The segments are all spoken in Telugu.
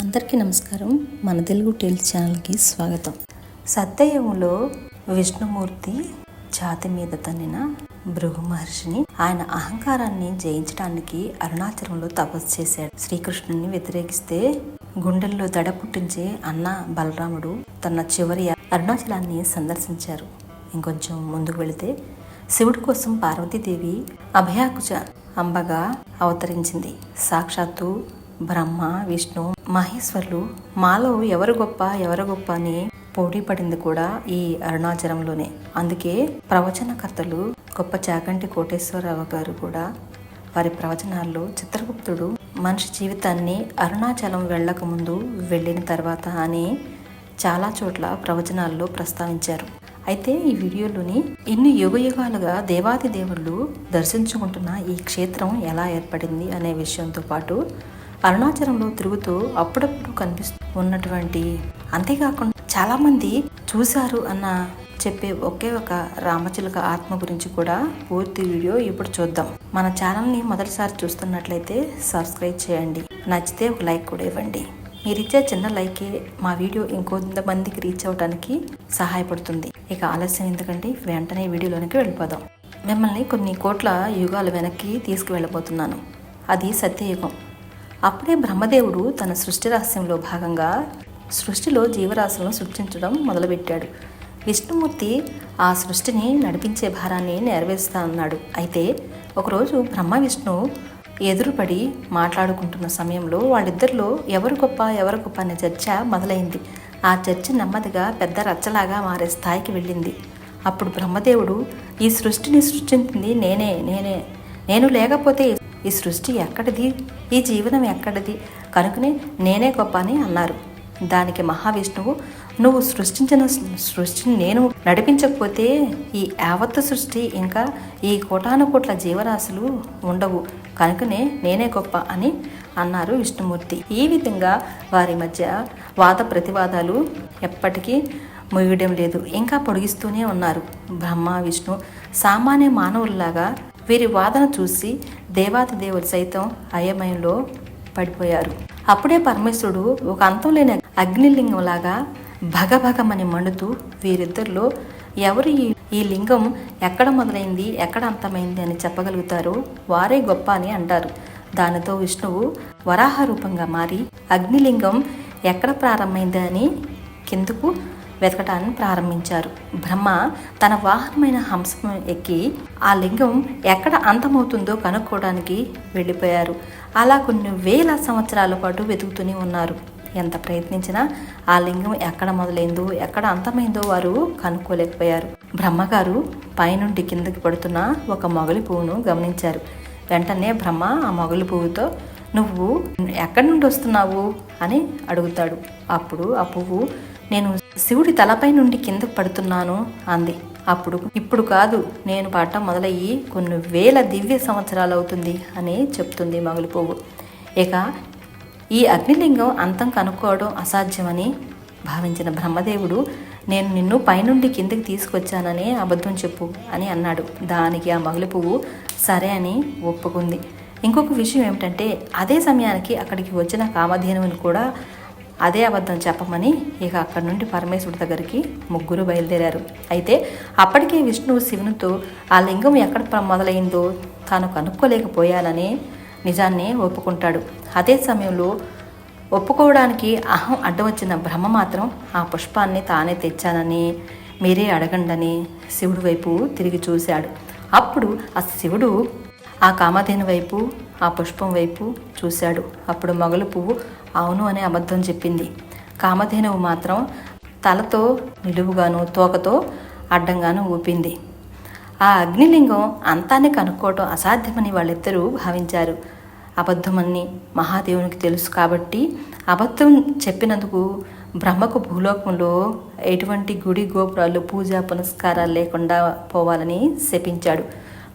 అందరికీ నమస్కారం. మన తెలుగు టెల్ ఛానల్కి స్వాగతం. సత్యయుగంలో విష్ణుమూర్తి ఛాతి మీద తన్నిన భృగు మహర్షిని ఆయన అహంకారాన్ని జయించడానికి అరుణాచలంలో తపస్సు చేశాడు. శ్రీకృష్ణుని వ్యతిరేకిస్తే గుండెల్లో దడ పుట్టించే అన్న బలరాముడు తన చివరి అరుణాచలాన్ని సందర్శించారు. ఇంకొంచెం ముందుకు వెళితే శివుడి కోసం పార్వతీదేవి అభయాకుచ అంబగా అవతరించింది. సాక్షాత్తు బ్రహ్మ విష్ణు మహేశ్వరులు మాలో ఎవరు గొప్ప ఎవరు గొప్ప అని పోటీ పడింది కూడా ఈ అరుణాచలంలోనే. అందుకే ప్రవచనకర్తలు గొప్ప చాగంటి కోటేశ్వరరావు గారు కూడా వారి ప్రవచనాల్లో చిత్రగుప్తుడు మనిషి జీవితాన్ని అరుణాచలం వెళ్ళకముందు వెళ్ళిన తర్వాత అని చాలా చోట్ల ప్రవచనాల్లో ప్రస్తావించారు. అయితే ఈ వీడియోలోని ఇన్ని యుగ యుగాలుగా దేవాది దేవుళ్ళు దర్శించుకుంటున్న ఈ క్షేత్రం ఎలా ఏర్పడింది అనే విషయంతో పాటు అరుణాచలంలో తిరుగుతూ అప్పుడప్పుడు కనిపిస్తూ ఉన్నటువంటి అంతేకాకుండా చాలామంది చూశారు అన్న చెప్పే ఒకే ఒక రామచిలుక ఆత్మ గురించి కూడా పూర్తి వీడియో ఇప్పుడు చూద్దాం. మన ఛానల్ని మొదటిసారి చూస్తున్నట్లయితే సబ్స్క్రైబ్ చేయండి. నచ్చితే ఒక లైక్ కూడా ఇవ్వండి. మీరిచ్చే చిన్న లైకే మా వీడియో ఇంకొంతమందికి రీచ్ అవ్వడానికి సహాయపడుతుంది. ఇక ఆలస్యం ఎందుకంటే వెంటనే వీడియోలోనికి వెళ్ళిపోదాం. మిమ్మల్ని కొన్ని కోట్ల యుగాల వెనక్కి తీసుకువెళ్ళబోతున్నాను. అది సత్యయుగం. అప్పుడే బ్రహ్మదేవుడు తన సృష్టి రహస్యంలో భాగంగా సృష్టిలో జీవరాశులను సృష్టించడం మొదలుపెట్టాడు. విష్ణుమూర్తి ఆ సృష్టిని నడిపించే భారాన్ని నెరవేరుస్తానన్నాడు అయితే ఒకరోజు బ్రహ్మ విష్ణు ఎదురుపడి మాట్లాడుకుంటున్న సమయంలో వాళ్ళిద్దరిలో ఎవరు గొప్ప ఎవరు గొప్ప అనే చర్చ మొదలైంది. ఆ చర్చ నెమ్మదిగా పెద్ద రచ్చలాగా మారే స్థాయికి వెళ్ళింది. అప్పుడు బ్రహ్మదేవుడు ఈ సృష్టిని సృష్టించింది నేనే నేనే నేను లేకపోతే ఈ సృష్టి ఎక్కడిది? ఈ జీవనం ఎక్కడిది? కనుకనే నేనే గొప్ప అని అన్నారు. దానికి మహావిష్ణువు నువ్వు సృష్టించిన సృష్టిని నేను నడిపించకపోతే ఈ యావత్తు సృష్టి ఇంకా ఈ కోటానుకోట్ల జీవరాశులు ఉండవు. కనుకనే నేనే గొప్ప అని అన్నారు విష్ణుమూర్తి. ఈ విధంగా వారి మధ్య వాద ప్రతివాదాలు ఎప్పటికీ ముగియడం లేదు. ఇంకా పొడిగిస్తూనే ఉన్నారు. బ్రహ్మ విష్ణు సామాన్య మానవుల్లాగా వీరి వాదన చూసి దేవాతి దేవుడు సైతం అయమయంలో పడిపోయారు. అప్పుడే పరమేశ్వరుడు ఒక అంతం లేని అగ్నిలింగంలాగా భగభగమని మండుతూ వీరిద్దరిలో ఎవరు ఈ ఈ లింగం ఎక్కడ మొదలైంది ఎక్కడ అంతమైంది అని చెప్పగలుగుతారో వారే గొప్ప అని అంటారు. దానితో విష్ణువు వరాహ రూపంగా మారి అగ్నిలింగం ఎక్కడ ప్రారంభమైంది అని కిందకు వెతకటాన్ని ప్రారంభించారు. బ్రహ్మ తన వాహనమైన హంసం ఎక్కి ఆ లింగం ఎక్కడ అంతమవుతుందో కనుక్కోవడానికి వెళ్ళిపోయారు. అలా కొన్ని వేల సంవత్సరాల పాటు వెతుకుతూనే ఉన్నారు. ఎంత ప్రయత్నించినా ఆ లింగం ఎక్కడ మొదలైందో ఎక్కడ అంతమైందో వారు కనుక్కోలేకపోయారు. బ్రహ్మగారు పైనుండి కిందకి పడుతున్న ఒక మొగలి పువ్వును గమనించారు. వెంటనే బ్రహ్మ ఆ మొగలి పువ్వుతో నువ్వు ఎక్కడి నుండి వస్తున్నావు? అని అడుగుతాడు. అప్పుడు ఆ పువ్వు నేను శివుడి తలపై నుండి కిందకు పడుతున్నాను అంది. అప్పుడు ఇప్పుడు కాదు నేను పాట మొదలయ్యి కొన్ని వేల దివ్య సంవత్సరాలు అవుతుంది అని చెప్తుంది మగులు పువ్వు ఇక ఈ అగ్నిలింగం అంతం కనుక్కోవడం అసాధ్యమని భావించిన బ్రహ్మదేవుడు నేను నిన్ను పైనుండి కిందకి తీసుకొచ్చానని అబద్ధం చెప్పు అని అన్నాడు. దానికి ఆ మగులు పువ్వు సరే అని ఒప్పుకుంది. ఇంకొక విషయం ఏమిటంటే అదే సమయానికి అక్కడికి వచ్చిన కామధేనువుని కూడా అదే అబద్ధం చెప్పమని ఇక అక్కడి నుండి పరమేశ్వరుడి దగ్గరికి ముగ్గురు బయలుదేరారు. అయితే అప్పటికే విష్ణువు శివునితో ఆ లింగం ఎక్కడ మొదలైందో తాను కనుక్కోలేకపోయానని నిజాన్ని ఒప్పుకుంటాడు. అదే సమయంలో ఒప్పుకోవడానికి అహం అడ్డవచ్చిన బ్రహ్మ మాత్రం ఆ పుష్పాన్ని తానే తెచ్చానని మీరే అడగండని శివుడి వైపు తిరిగి చూశాడు. అప్పుడు ఆ శివుడు ఆ కామధేను వైపు ఆ పుష్పం వైపు చూశాడు. అప్పుడు మొగలు పువ్వు అవును అనే అబద్ధం చెప్పింది. కామధేనువు మాత్రం తలతో నిలువుగాను తోకతో అడ్డంగాను ఊపింది. ఆ అగ్నిలింగం అంతాన్ని కనుక్కోవటం అసాధ్యమని వాళ్ళిద్దరూ భావించారు. అబద్ధమని మహాదేవునికి తెలుసు కాబట్టి అబద్ధం చెప్పినందుకు బ్రహ్మకు భూలోకంలో ఎటువంటి గుడి గోపురాలు పూజా పునస్కారాలు లేకుండా పోవాలని శపించాడు.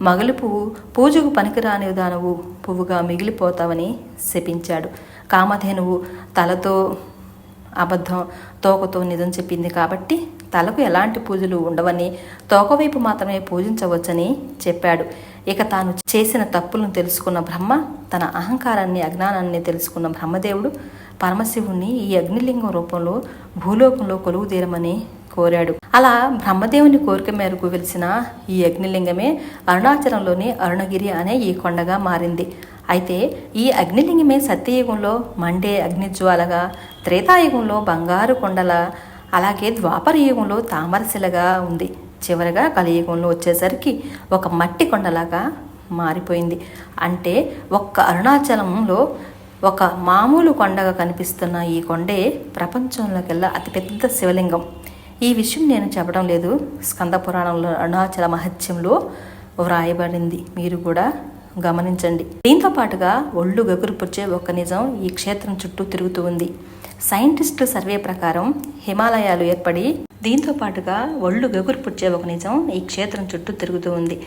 మగలి పువ్వు పూజకు పనికిరాని దానవు పువ్వుగా మిగిలిపోతావని శపించాడు. కామధేనువు తలతో అబద్ధం తోకతో నిజం చెప్పింది కాబట్టి తలకు ఎలాంటి పూజలు ఉండవని తోక వైపు మాత్రమే పూజించవచ్చని చెప్పాడు. ఇక తాను చేసిన తప్పులను తెలుసుకున్న బ్రహ్మ తన అహంకారాన్ని అజ్ఞానాన్ని తెలుసుకున్న బ్రహ్మదేవుడు పరమశివుణ్ణి ఈ అగ్నిలింగం రూపంలో భూలోకంలో కొలువు తీరమని కోరాడు. అలా బ్రహ్మదేవుని కోరిక మేరకు వెలిసిన ఈ అగ్నిలింగమే అరుణాచలంలోని అరుణగిరి అనే ఈ కొండగా మారింది. అయితే ఈ అగ్నిలింగమే సత్యయుగంలో మండే అగ్నిజ్వాలగా త్రేతాయుగంలో బంగారు కొండల అలాగే ద్వాపర యుగంలో తామరశిలగా ఉంది. చివరగా కలియుగంలో వచ్చేసరికి ఒక మట్టి కొండలాగా మారిపోయింది. అంటే ఒక్క అరుణాచలంలో ఒక మామూలు కొండగా కనిపిస్తున్న ఈ కొండే ప్రపంచంలోకెల్లా అతిపెద్ద శివలింగం. ఈ విషయం నేను చెప్పడం లేదు. స్కంద పురాణంలో అరుణాచల మహత్యంలో వ్రాయబడింది. మీరు కూడా గమనించండి. దీంతో పాటుగా ఒళ్ళు గగురుపుచ్చే ఒక నిజం ఈ క్షేత్రం చుట్టూ తిరుగుతూ ఉంది. సైంటిస్టుల సర్వే ప్రకారం హిమాలయాలు ఏర్పడి దీంతో పాటుగా ఒళ్ళు గగురుపుచ్చే ఒక నిజం ఈ క్షేత్రం చుట్టూ తిరుగుతూ ఉంది.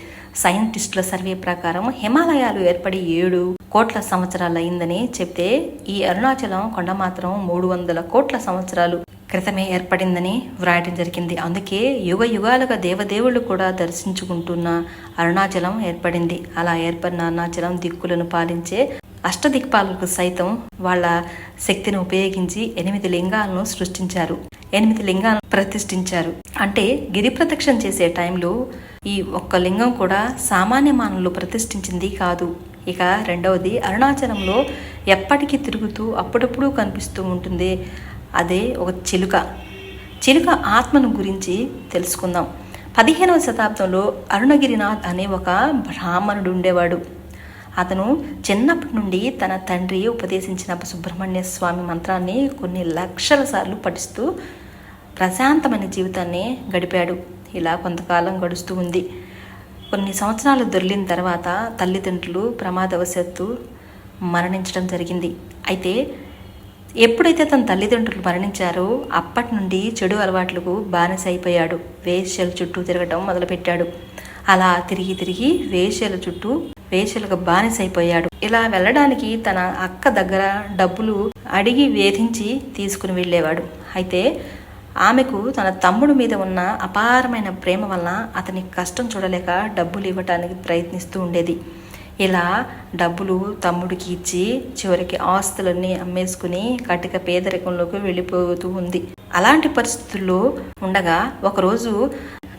సైంటిస్టుల సర్వే ప్రకారం హిమాలయాలు ఏర్పడి ఏడు కోట్ల సంవత్సరాలు అయిందని చెప్తే ఈ అరుణాచలం కొండ మాత్రం మూడు వందల కోట్ల సంవత్సరాలు. క్రితమే ఏర్పడిందని వ్రాయడం జరిగింది. అందుకే యుగ యుగాలుగా దేవదేవుళ్ళు కూడా దర్శించుకుంటున్న అరుణాచలం ఏర్పడింది. అలా ఏర్పడిన అరుణాచలం దిక్కులను పాలించే అష్టదిక్పాలకు సైతం వాళ్ళ శక్తిని ఉపయోగించి ఎనిమిది లింగాలను సృష్టించారు. ఎనిమిది లింగాలను ప్రతిష్ఠించారు. అంటే గిరి ప్రదక్షిణ చేసే టైంలో ఈ ఒక్క లింగం కూడా సామాన్య మానవులు ప్రతిష్ఠించింది కాదు. ఇక రెండవది అరుణాచలంలో ఎప్పటికీ తిరుగుతూ అప్పుడప్పుడు కనిపిస్తూ ఉంటుంది. అదే ఒక చిలుక. చిలుక ఆత్మను గురించి తెలుసుకుందాం. పదిహేనవ శతాబ్దంలో అరుణగిరినాథ్ అనే ఒక బ్రాహ్మణుడు ఉండేవాడు అతను చిన్నప్పటి నుండి తన తండ్రి ఉపదేశించిన సుబ్రహ్మణ్య స్వామి మంత్రాన్ని కొన్ని లక్షల సార్లు పఠిస్తూ ప్రశాంతమైన జీవితాన్ని గడిపాడు. ఇలా కొంతకాలం గడుస్తూ ఉంది. కొన్ని సంవత్సరాలు దొర్లిన తర్వాత తల్లిదండ్రులు ప్రమాదవశాత్తు మరణించడం జరిగింది. అయితే ఎప్పుడైతే తన తల్లిదండ్రులు మరణించారో అప్పటి నుండి చెడు అలవాట్లకు బానిస అయిపోయాడు వేశ్యల చుట్టూ తిరగటం మొదలుపెట్టాడు. అలా తిరిగి తిరిగి వేశ్యల చుట్టూ వేశ్యలకు బానిస అయిపోయాడు ఇలా వెళ్ళడానికి తన అక్క దగ్గర డబ్బులు అడిగి వేధించి తీసుకుని వెళ్ళేవాడు. అయితే ఆమెకు తన తమ్ముడు మీద ఉన్న అపారమైన ప్రేమ వలన అతని కష్టం చూడలేక డబ్బులు ఇవ్వటానికి ప్రయత్నిస్తూ ఉండేది. ఇలా డబ్బులు తమ్ముడికి ఇచ్చి చివరికి ఆస్తులన్నీ అమ్మేసుకుని కటిక పేదరికంలోకి వెళ్ళిపోతూ ఉంది. అలాంటి పరిస్థితుల్లో ఉండగా ఒకరోజు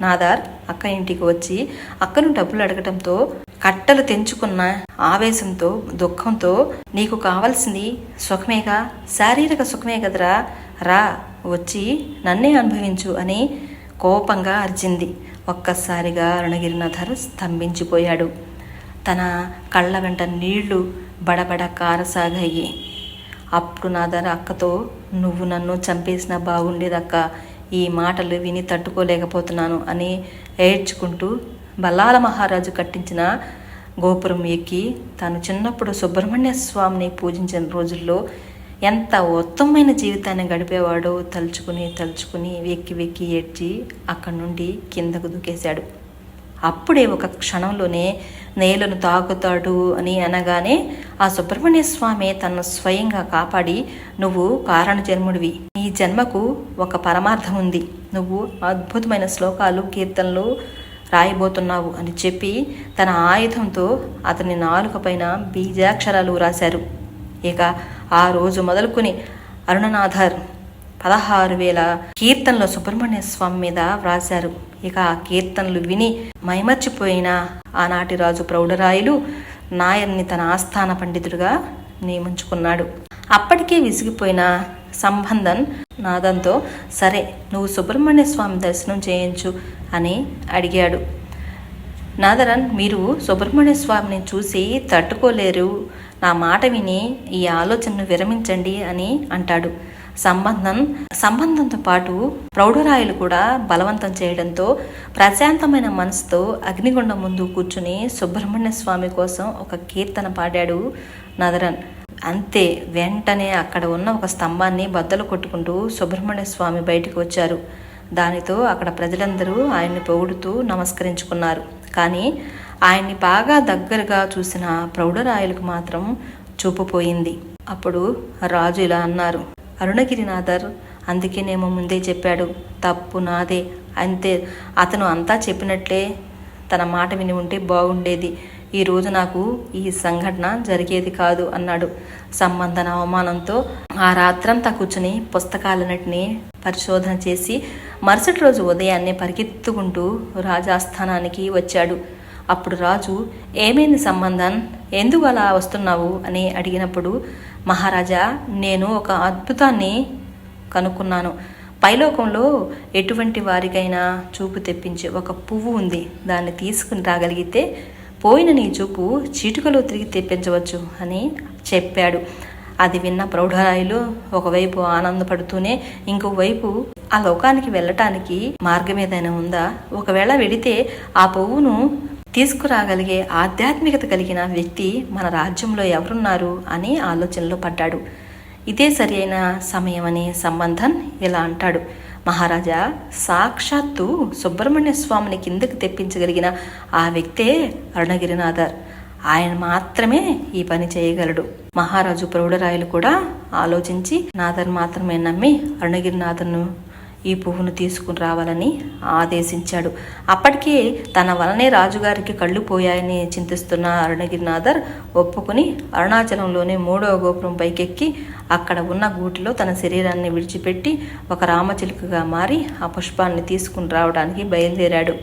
నాదార్ అక్క ఇంటికి వచ్చి అక్కను డబ్బులు అడగటంతో కట్టలు తెంచుకున్న ఆవేశంతో దుఃఖంతో నీకు కావాల్సింది సుఖమేగా? శారీరక సుఖమే కదరా? రా వచ్చి నన్నే అనుభవించు అని కోపంగా అరిచింది. ఒక్కసారిగా అరుణగిరినాథర్ స్తంభించిపోయాడు. తన కళ్ళ వెంట నీళ్ళు బడబడ కారసాగాయి. అప్పుడు నాదర అక్కతో నువ్వు నన్ను చంపేసినా బాగుండేదక్క. ఈ మాటలు విని తట్టుకోలేకపోతున్నాను అని ఏడ్చుకుంటూ బల్లాల మహారాజు కట్టించిన గోపురం ఎక్కి తాను చిన్నప్పుడు సుబ్రహ్మణ్య స్వామిని పూజించిన రోజుల్లో ఎంత ఉత్తమమైన జీవితాన్ని గడిపేవాడో తలుచుకుని తలుచుకుని వెక్కి వెక్కి ఏడ్చి అక్కడి నుండి కిందకు దూకేశాడు. అప్పుడే ఒక క్షణంలోనే నేలను తాకుతాడు అని అనగానే ఆ సుబ్రహ్మణ్య స్వామి తనను స్వయంగా కాపాడి నువ్వు కారణ జన్ముడివి ఈ జన్మకు ఒక పరమార్థం ఉంది. నువ్వు అద్భుతమైన శ్లోకాలు కీర్తనలు రాయబోతున్నావు అని చెప్పి తన ఆయుధంతో అతని నాలుక పైన బీజాక్షరాలు రాశారు. ఇక ఆ రోజు మొదలుకొని అరుణనాథర్ పదహారు వేల కీర్తనలు సుబ్రహ్మణ్య స్వామి మీద వ్రాశారు. ఇక ఆ కీర్తనలు విని మైమర్చిపోయిన ఆనాటి రాజు ప్రౌఢరాయులు నాయర్ని తన ఆస్థాన పండితుడిగా నియమించుకున్నాడు. అప్పటికే విసిగిపోయిన సంబంధన్ నాదంతో సరే నువ్వు సుబ్రహ్మణ్య స్వామి దర్శనం చేయించు అని అడిగాడు. నాదరన్ మీరు సుబ్రహ్మణ్య స్వామిని చూసి తట్టుకోలేరు. నా మాట విని ఈ ఆలోచనను విరమించండి అని అంటాడు. సంబంధం సంబంధంతో పాటు ప్రౌఢరాయులు కూడా బలవంతం చేయడంతో ప్రశాంతమైన మనసుతో అగ్నిగుండం ముందు కూర్చుని సుబ్రహ్మణ్య స్వామి కోసం ఒక కీర్తన పాడాడు నదరన్. అంతే వెంటనే అక్కడ ఉన్న ఒక స్తంభాన్ని బద్దలు కొట్టుకుంటూ సుబ్రహ్మణ్య స్వామి బయటకు వచ్చారు. దానితో అక్కడ ప్రజలందరూ ఆయన్ని పొగుడుతూ నమస్కరించుకున్నారు. కానీ ఆయన్ని బాగా దగ్గరగా చూసిన ప్రౌఢరాయలకు మాత్రం చూపుపోయింది అప్పుడు రాజు ఇలా అన్నారు అరుణగిరినాథర్ అందుకేనేమో ముందే చెప్పాడు తప్పు నాదే. అంతే. అతను అంతా చెప్పినట్లే. తన మాట విని ఉంటే బాగుండేది. ఈరోజు నాకు ఈ సంఘటన జరిగేది కాదు అన్నాడు. సంబంధన అవమానంతో ఆ రాత్రంతా కూర్చుని పుస్తకాలన్నింటినీ పరిశోధన చేసి మరుసటి రోజు ఉదయాన్నే పరిగెత్తుకుంటూ రాజాస్థానానికి వచ్చాడు. అప్పుడు రాజు ఏమైంది సంబంధం ఎందుకు అలా వస్తున్నావు? అని అడిగినప్పుడు మహారాజా నేను ఒక అద్భుతాన్ని కనుక్కున్నాను. పైలోకంలో ఎటువంటి వారికైనా చూపు తెప్పించే ఒక పువ్వు ఉంది. దాన్ని తీసుకుని రాగలిగితే పోయిన నీ చూపు చీటుకలో తిరిగి తెప్పించవచ్చు అని చెప్పాడు. అది విన్న ప్రౌఢరాయులు ఒకవైపు ఆనందపడుతూనే ఇంకోవైపు ఆ లోకానికి వెళ్ళటానికి మార్గం ఏదైనా ఉందా? ఒకవేళ వెడితే ఆ పువ్వును తీసుకురాగలిగే ఆధ్యాత్మికత కలిగిన వ్యక్తి మన రాజ్యంలో ఎవరున్నారు అని ఆలోచనలో పడ్డాడు. ఇదే సరి అయిన సమయం ఇలా అంటాడు. మహారాజా సాక్షాత్తు సుబ్రహ్మణ్య స్వామిని కిందకు తెప్పించగలిగిన ఆ వ్యక్తే అరుణగిరినాథర్. ఆయన మాత్రమే ఈ పని చేయగలడు. మహారాజు ప్రౌఢరాయలు కూడా ఆలోచించి నాథర్ మాత్రమే నమ్మి అరుణగిరినాథర్ను ఈ పువ్వును తీసుకుని రావాలని ఆదేశించాడు. అప్పటికే తన వలనే రాజుగారికి కళ్ళు పోయాయని చింతిస్తున్న అరుణగిరినాథర్ ఒప్పుకుని అరుణాచలంలోనే మూడవ గోపురం పైకెక్కి అక్కడ ఉన్న గూటిలో తన శరీరాన్ని విడిచిపెట్టి ఒక రామచిలుకగా మారి ఆ పుష్పాన్ని తీసుకుని రావడానికి బయలుదేరాడు.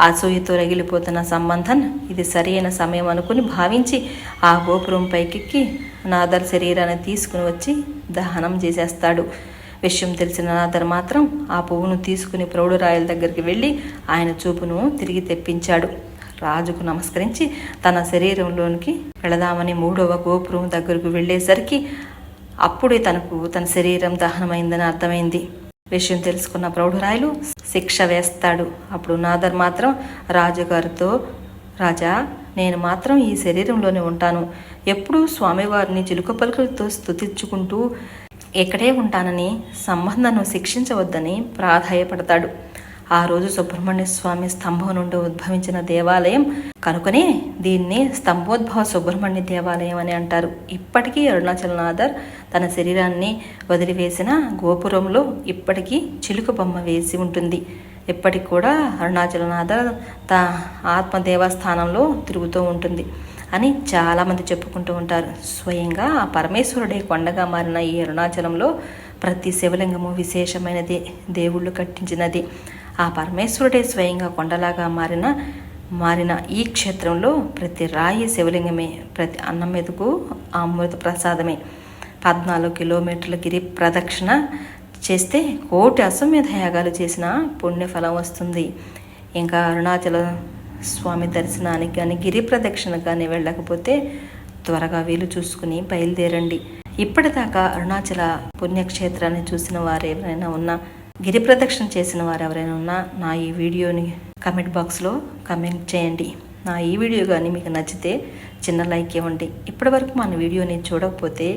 అసూయతో రగిలిపోతున్న సంబంధం ఇది సరైన సమయం అనుకుని భావించి ఆ గోపురం పైకెక్కి నాదర్ శరీరాన్ని తీసుకుని వచ్చి దహనం చేసేస్తాడు. విషయం తెలిసిన నాదర్ మాత్రం ఆ పువ్వును తీసుకుని ప్రౌఢరాయల దగ్గరికి వెళ్ళి ఆయన చూపును తిరిగి తెప్పించాడు. రాజుకు నమస్కరించి తన శరీరంలోనికి వెళదామని మూడవ గోపురం దగ్గరకు వెళ్ళేసరికి అప్పుడే తనకు తన శరీరం దహనమైందని అర్థమైంది. విషయం తెలుసుకున్న ప్రౌఢరాయలు శిక్ష వేస్తాడు. అప్పుడు నాదర్ మాత్రం రాజుగారితో రాజా నేను మాత్రం ఈ శరీరంలోనే ఉంటాను. ఎప్పుడూ స్వామివారిని చిలుక పలుకలతో స్థుతించుకుంటూ ఇక్కడే ఉంటానని సంబంధను శిక్షించవద్దని ప్రాధాయపడతాడు. ఆ రోజు సుబ్రహ్మణ్య స్వామి స్తంభం నుండి ఉద్భవించిన దేవాలయం కనుకనే దీన్ని స్తంభోద్భవ సుబ్రహ్మణ్య దేవాలయం అని అంటారు. ఇప్పటికీ అరుణాచలనాథర్ తన శరీరాన్ని వదిలివేసిన గోపురంలో ఇప్పటికీ చిలుక బొమ్మ వేసి ఉంటుంది. ఇప్పటికి కూడా అరుణాచలనాథర్ తా ఆత్మ దేవస్థానంలో తిరుగుతూ ఉంటుంది. అని చాలామంది చెప్పుకుంటూ ఉంటారు. స్వయంగా ఆ పరమేశ్వరుడే కొండగా మారిన ఈ అరుణాచలంలో ప్రతి శివలింగము విశేషమైనది దేవుళ్ళు కట్టించినది. ఆ పరమేశ్వరుడే స్వయంగా కొండలాగా మారిన మారిన ఈ క్షేత్రంలో ప్రతి రాయి శివలింగమే ప్రతి అన్నం మీదకు ఆ అమృత ప్రసాదమే. పద్నాలుగు కిలోమీటర్ల గిరి ప్రదక్షిణ చేస్తే కోటి అశ్వమేధ యాగాలు చేసిన పుణ్యఫలం వస్తుంది. ఇంకా అరుణాచల స్వామి దర్శనానికి కానీ గిరి ప్రదక్షిణ కానీ వెళ్ళకపోతే త్వరగా వీలు చూసుకుని బయలుదేరండి. ఇప్పటిదాకా అరుణాచల పుణ్యక్షేత్రాన్ని చూసిన వారు ఎవరైనా ఉన్నా గిరి ప్రదక్షిణ చేసిన వారు ఎవరైనా ఉన్నా నా ఈ వీడియోని కమెంట్ బాక్స్లో కమెంట్ చేయండి. నా ఈ వీడియో కానీ మీకు నచ్చితే చిన్న లైక్ ఇవ్వండి. ఇప్పటివరకు మన వీడియోని చూడకపోతే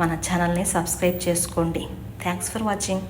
మన ఛానల్ని సబ్స్క్రైబ్ చేసుకోండి. Thanks for watching